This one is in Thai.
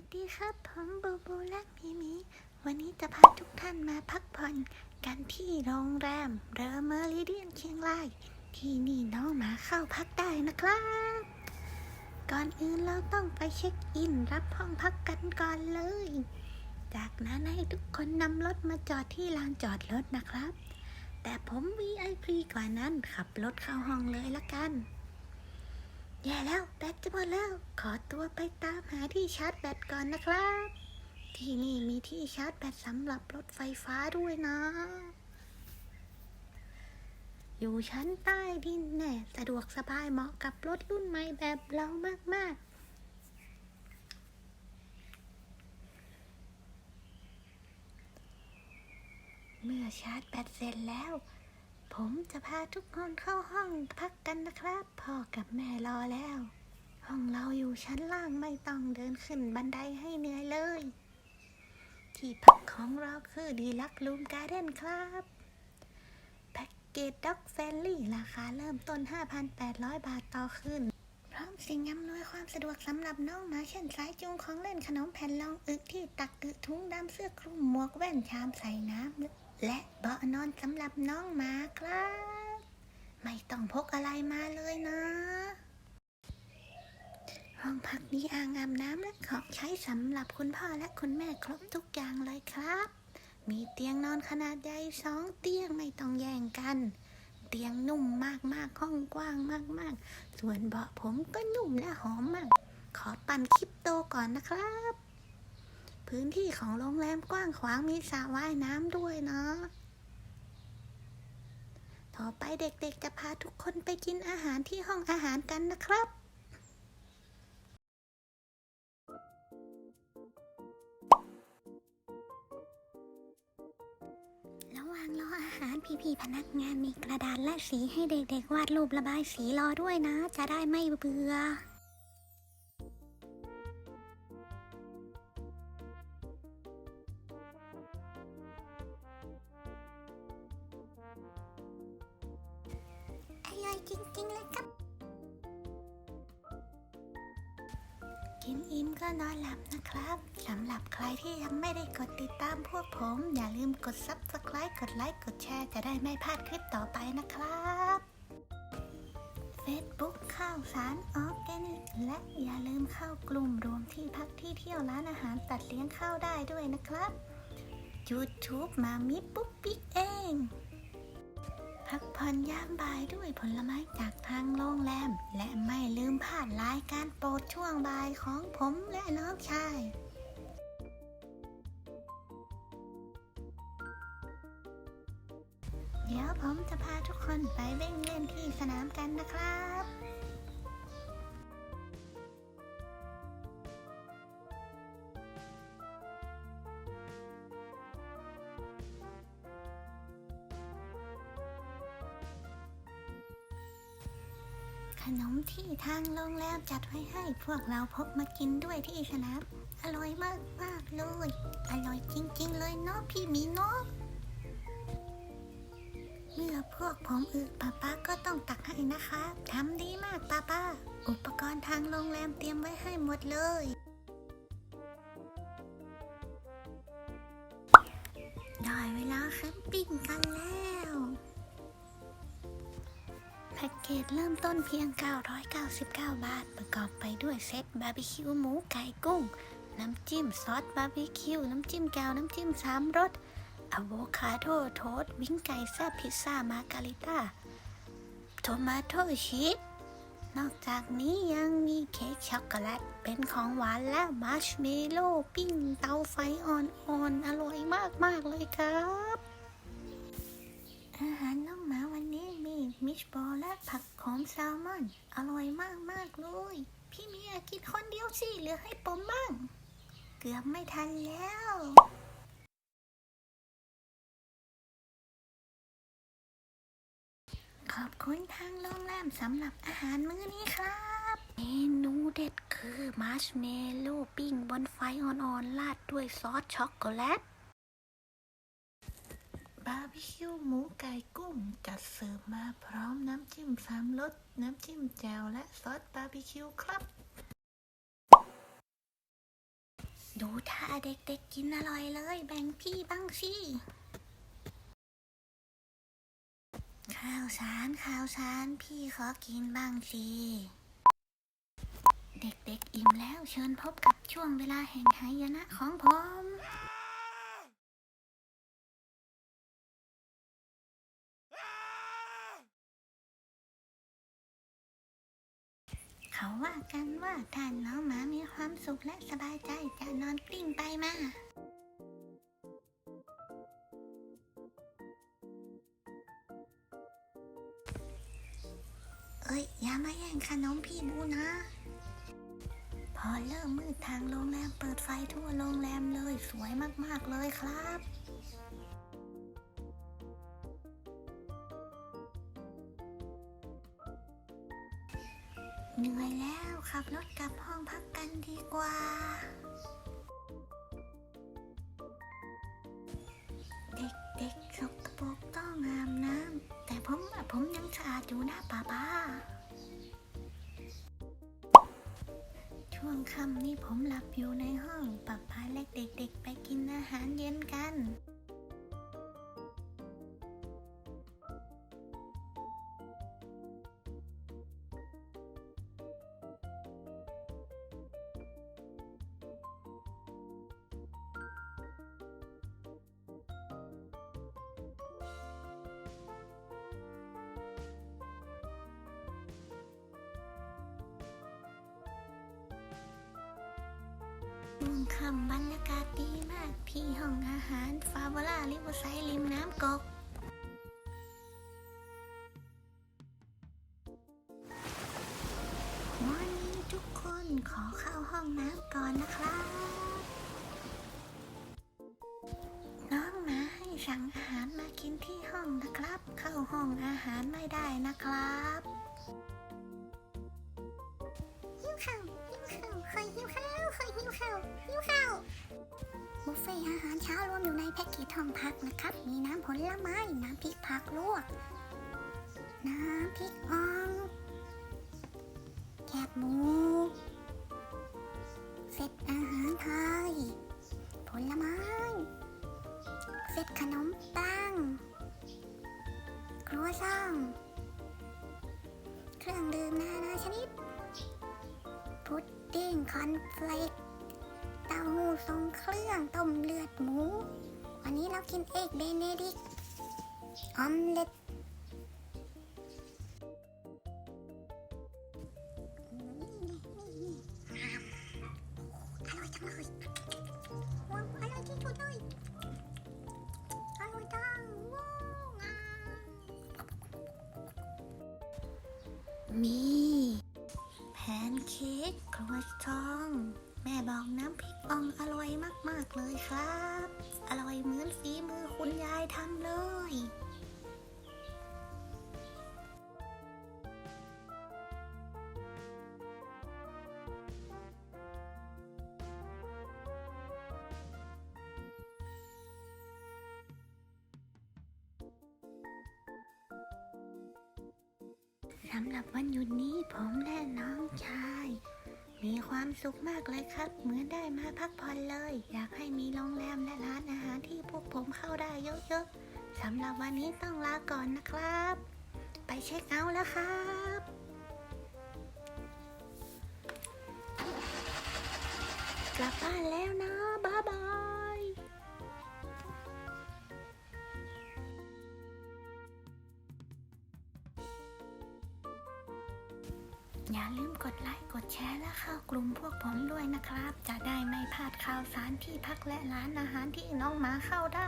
วัสดีครับ ผมบูบูและมีมีวันนี้จะพาทุกท่านมาพักผ่อนกันที่โรงแรมเรอเมอริเดียนเชียงราย ที่นี่น้องหมาเข้าพักได้นะครับ ก่อนอื่นเราต้องไปเช็คอินรับห้องพักกันก่อนเลย จากนั้นให้ทุกคนนำรถมาจอดที่ลานจอดรถนะครับ แต่ผม VIP กว่านั้นขับรถเข้าห้องเลยละกัน แย่แล้วแบตจะหมดแล้ว ขอตัวไปตามหาที่ชาร์จแบตก่อนนะครับ ที่นี่มีที่ชาร์จแบตสำหรับรถไฟฟ้าด้วยนะ อยู่ชั้นใต้ดินแน่สะดวกสบายเหมาะกับรถรุ่นใหม่แบบเรามากๆเมื่อชาร์จแบตเสร็จแล้ว ผมจะพาทุกคนเข้าห้องพักกันนะครับ พ่อกับแม่รอแล้ว ห้องเราอยู่ชั้นล่างไม่ต้องเดินขึ้นบันไดให้เหนื่อยเลย ที่พักของเราคือดีลักลูมการ์เด้นครับแพ็กเกจด็อกเฟลลี่ราคาเริ่มต้น 5,800 บาทต่อคืนพร้อมสิ่งอำนวยความสะดวกสำหรับน้องหมาเช่นสายจูงของเล่นขนมแผ่นรองอึที่ตักอึถุงดำเสื้อคลุมหมวกแว่นชามใส่น้ำ และเบาะนอนสำหรับน้องหมาครับ ไม่ต้องพกอะไรมาเลยนะ ห้องพักมีอ่างอาบน้ำและของใช้สำหรับคุณพ่อและคุณแม่ครบทุกอย่างเลยครับ มีเตียงนอนขนาดใหญ่สองเตียงไม่ต้องแย่งกัน เตียงนุ่มมากๆห้องกว้างมาก ๆ ส่วนเบาะผมก็นุ่มและหอมมาก ขอปั่นคลิปโตก่อนนะครับ พื้นที่ของโรงแรมกว้างขวางมีสระว่ายน้ำด้วยเนาะ ต่อไปเด็กๆจะพาทุกคนไปกินอาหารที่ห้องอาหารกันนะครับ ระหว่างรออาหารพี่ๆพนักงานมีกระดาษและสีให้เด็กๆ วาดรูประบายสีรอด้วยนะ จะได้ไม่เบื่อ ร่อยจริงๆเลยครับ กินอิ่มก็นอนหลับนะครับ สำหรับใครที่ยังไม่ได้กดติดตามพวกผม อย่าลืมกด Subscribe กดไลค์กดแชร์จะได้ไม่พลาดคลิปต่อไปนะครับ Facebook ข้าวสารออร์แกนิก และอย่าลืมเข้ากลุ่มรวมที่พักที่เที่ยวร้านอาหารตัดเลี้ยงข้าวได้ด้วยนะครับ YouTube มามิปุ๊บปิ๊กเอง พักผ่อนยามบ่ายด้วยผลไม้จากทางโรงแรม และไม่ลืมพลาดรายการโปรดช่วงบ่ายของผมและน้องชายเดี๋ยวผมจะพาทุกคนไปเล่นเล่นที่สนามกันนะครับ นมที่ทางโรงแรมจัดไว้ให้พวกเราพกมากินด้วยที่สนามอร่อยมากมากเลย อร่อยจริง ๆ เลยเนาะพี่มีเนาะเมื่อพวกผมอึป้าป้าก็ต้องตักให้นะคะทำดีมากป้าป้า อุปกรณ์ทางโรงแรมเตรียมไว้ให้หมดเลยได้เวลาแคมปิ้งกันแล้ว แพ็กเกจเริ่มต้นเพียง 999 บาท ประกอบไปด้วยเซตบาร์บีคิวหมูไก่กุ้ง น้ำจิ้มซอสบาร์บีคิว น้ำจิ้มแก้ว น้ำจิ้มสามรสอะโวคาโดโทสต์วิ้งไก่แซ่บพิซซ่ามาการิต้าโทมาโตชีสนอกจากนี้ยังมีเค้กช็อกโกแลต เป็นของหวานและมาร์ชเมลโล่ปิ้งเตาไฟอ่อนๆอร่อยมากๆเลยครับ อาหารน้องหมาวันนี้ มิชบอลและผักโขมแซลมอน อร่อยมากๆเลย พี่เมียกินคนเดียวสิเหลือให้ผมบ้าง เกือบไม่ทันแล้วขอบคุณทางโรงแรมสำหรับอาหารมื้อนี้ครับ เมนูเด็ดคือ มาร์ชเมลโล่ปิ้งบนไฟอ่อนๆราดด้วยซอสช็อกโกแลต บาร์บีคิวหมูไก่กุ้ง จัดเสิร์ฟมาพร้อมน้ำจิ้มสามรสน้ำจิ้มแจ่วและซอสบาร์บีคิวครับ ดูท่าเด็กๆกินอร่อยเลย แบ่งพี่บ้างสิข้าวสารข้าวสารพี่ขอกินบ้างสิเด็กๆอิ่มแล้วเชิญพบกับช่วงเวลาแห่งหายนะของผม เขาว่ากันว่าถ้าน้องหมามีความสุขและสบายใจจะนอนกลิ้งไปมาเอ้ยอย่ามาแย่งขนมพี่บูนะ พอเริ่มมืดทางโรงแรมเปิดไฟทั่วโรงแรมเลยสวยมาก ๆ เลยครับ เหนื่อยแล้วขับรถกลับห้องพักกันดีกว่า เด็กๆสกปรกต้องอาบน้ำแต่ผมผมยังสะอาดอยู่นะป้าป้าช่วงค่ำนี้ผมหลับอยู่ในห้องป้าป้าเล็กเด็ก ๆ ไปกินอาหารเย็นกัน คำบรรยากาศดีมากที่ห้องอาหารฟาโวล่าริเวอร์ไซด์ริมน้ำกกวันนี้ทุกคนขอเข้าห้องน้ำก่อนนะครับน้องหมาให้สั่งอาหารมากินที่ห้องนะครับ เข้าห้องอาหารไม่ได้นะครับ วคอยหิวข้าวหิวข้าวบุฟเฟ่อาหารเช้ารวมอยู่ในแพ็กเกจห้องพักนะครับ มีน้ำผลไม้ น้ำพริกผักลวก น้ำพริกอ่องแคบหมูเซตอาหารไทย ผลไม้เซตขนมปังครัวซองเครื่องดื่มนานาชนิดพุดดิ้งคอนเฟลก หูทรงเครื่องต้มเลือดหมู วันนี้เรากินเอกเบเนดิกออมเล็ตมีแพนเค้กครัวซอง แม่บอกน้ำพริกอ่ อร่อยมาก ๆ เลยครับ อร่อยเหมือนฝีมือคุณยายทำเลยสำหรับวันหยุดนี้ผมและน้องชาย มีความสุขมากเลยครับ เหมือนได้มาพักผ่อนเลย อยากให้มีโรงแรมและร้านอาหารที่พวกผมเข้าได้เยอะๆสำหรับวันนี้ต้องลาก่อนนะครับ ไปเช็คเอาท์แล้วครับกลับบ้านแล้วนะบ๊ายบาย อย่าลืมกดไลค์กดแชร์และเข้ากลุ่มพวกผมด้วยนะครับ จะได้ไม่พลาดข่าวสารที่พักและร้านอาหารที่น้องหมาเข้าได้